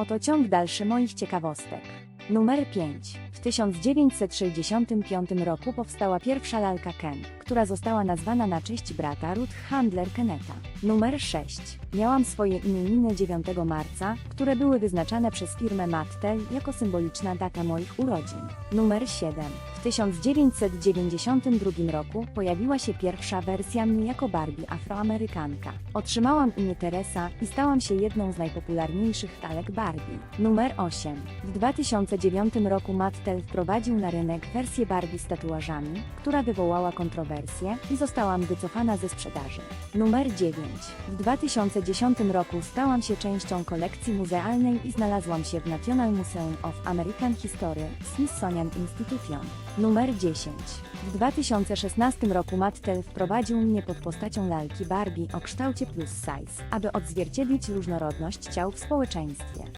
Oto ciąg dalszy moich ciekawostek. Numer 5. W 1965 roku powstała pierwsza lalka Ken, która została nazwana na cześć brata Ruth Handler Keneta. Numer 6. Miałam swoje imieniny 9 marca, które były wyznaczane przez firmę Mattel jako symboliczna data moich urodzin. Numer 7. W 1992 roku pojawiła się pierwsza wersja mnie jako Barbie Afroamerykanka. Otrzymałam imię Teresa i stałam się jedną z najpopularniejszych lalek Barbie. Numer 8. W 2009 roku Mattel wprowadził na rynek wersję Barbie z tatuażami, która wywołała kontrowersje i została wycofana ze sprzedaży. Numer 9. W 2010 roku stałam się częścią kolekcji muzealnej i znalazłam się w National Museum of American History Smithsonian Institution. Numer 10. W 2016 roku Mattel wprowadził mnie pod postacią lalki Barbie o kształcie plus size, aby odzwierciedlić różnorodność ciał w społeczeństwie.